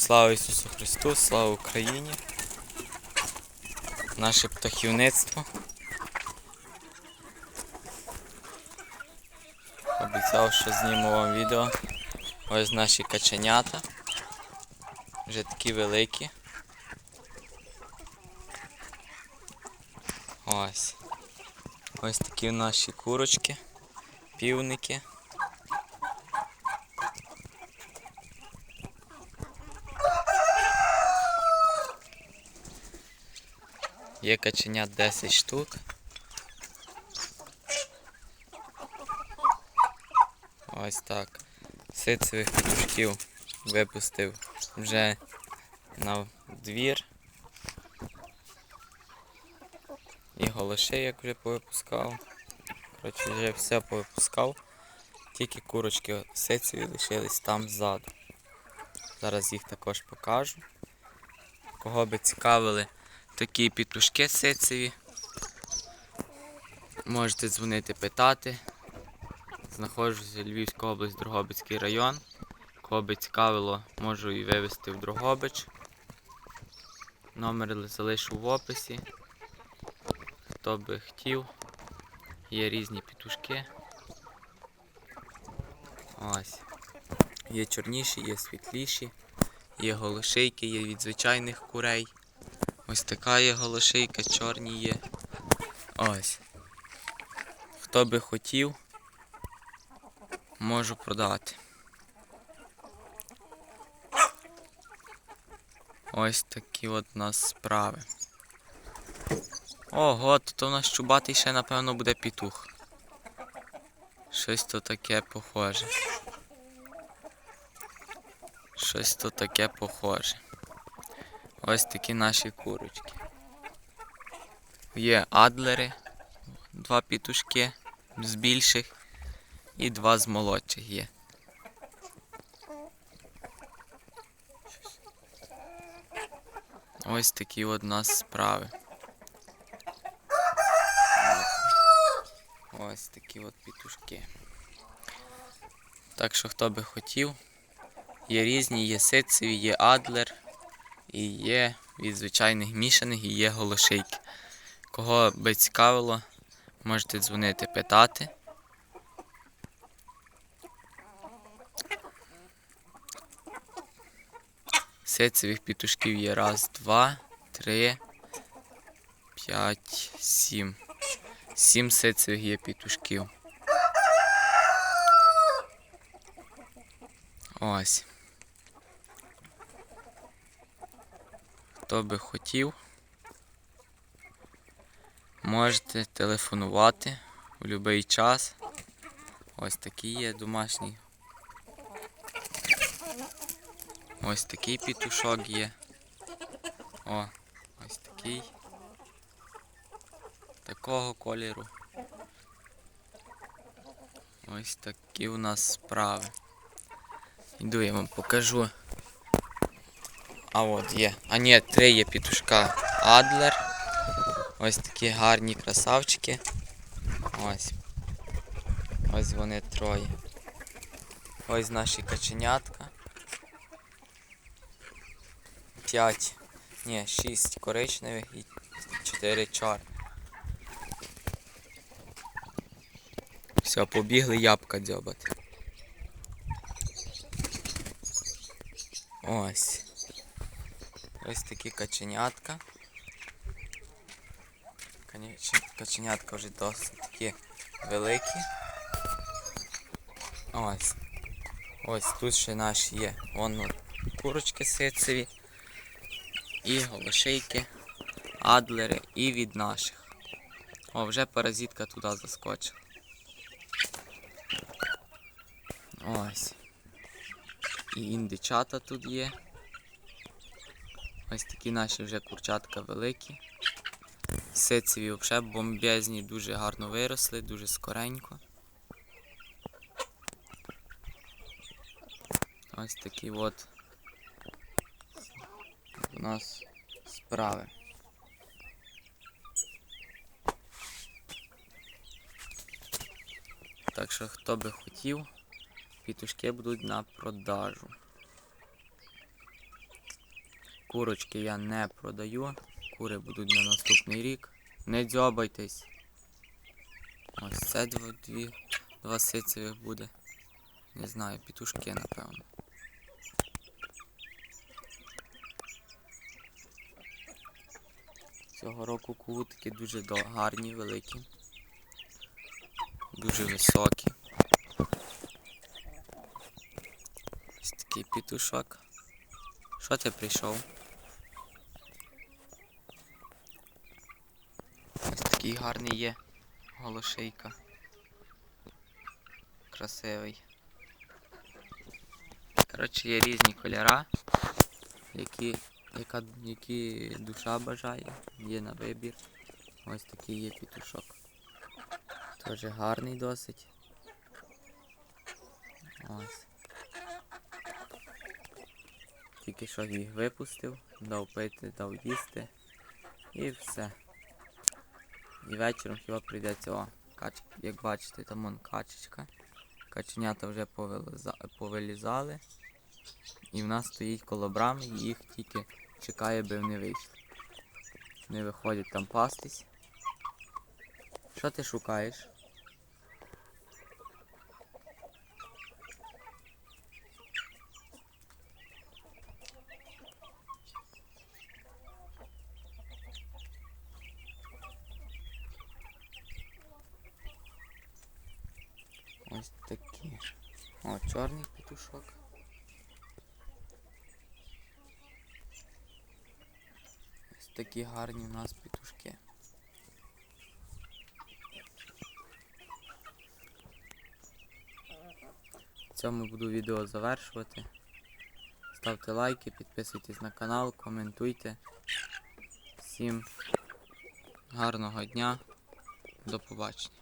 Слава Ісусу Христу, слава Україні. Наше птахівництво. Обіцяв, що зніму вам відео. Ось наші каченята. Вже такі великі. Ось. Ось такі наші курочки, півники. Є каченят 10 штук. Ось так. Сицевих петушків випустив вже на двір. І голошей, як вже повипускав. Коротше, вже все повипускав. Тільки курочки сицеві лишились там ззаду. Зараз їх також покажу. Кого би цікавили такі пітушки сицеві. Можете дзвонити питати. Знаходжуся Львівська область, Дрогобицький район. Кого би цікавило, можу і вивезти в Дрогобич. Номер залишу в описі. Хто би хотів. Є різні пітушки. Ось. Є чорніші, є світліші, є голошейки, є від звичайних курей. Ось така є голошейка, чорні є. Ось. Хто би хотів, можу продати. Ось такі от у нас справи. Ого, то у нас чубатий ще, напевно, буде петух. Щось то таке похоже. Щось то таке похоже. Ось такі наші курочки. Є адлери, два пітушки з більших і два з молодших є. Ось такі от нас справи. Ось такі от пітушки. Так що хто би хотів, є різні, є ситцеві, є адлер. І є від звичайних мішаних і є голошейки. Кого би цікавило, можете дзвонити питати. Сицевих пітушків є раз, два, три, п'ять, сім. Сім сицевих є пітушків. Ось. Хто би хотів, можете телефонувати у будь-який час. Ось такі є домашні. Ось такий пітушок є. О, ось такий. Такого кольору. Ось такі у нас справи. Йду я вам покажу. А от є. А ні, три є пітушка Адлер. Ось такі гарні красавчики. Ось. Ось вони троє. Ось наші каченятка. П'ять. Ні, шість коричневих і чотири чорні. Все, побігли ябка дзьобати. Ось. Ось такі каченятка. Каченятка вже досить такі великі. Ось. Ось тут ще наші є. Вон курочки сицеві. І голошейки, адлери і від наших. О, вже паразитка туди заскочила. Ось. І індичата тут є. Ось такі наші вже курчатка великі. Сицеві взагалі бомбезні, дуже гарно виросли, дуже скоренько. Ось такі от у нас справи. Так що хто би хотів, пітушки будуть на продажу. Курочки я не продаю. Кури будуть на наступний рік. Не дзьобайтесь. Ось це дво- дві, два сицевих буде. Не знаю, пітушки, напевно. Цього року кутки дуже гарні, великі. Дуже високі. Ось такий пітушок. Що ти прийшов? Ось такий гарний є голошейка. Красивий. Коротше, є різні кольора, які, яка, які душа бажає, є на вибір. Ось такий є пітушок. Теж гарний досить. Ось. Тільки що їх випустив, дав пити, дав їсти. І все. І вечором хіба прийдеться, о, кач, як бачите, там вон качечка. Каченята вже повилізали. І в нас стоїть коло брами, і їх тільки чекає, би вони вийшли. Вони виходять там пастись. Що ти шукаєш? Ось такі. О, чорний петушок. Ось такі гарні у нас петушки. В цьому буду відео завершувати. Ставте лайки, підписуйтесь на канал, коментуйте. Всім гарного дня. До побачення.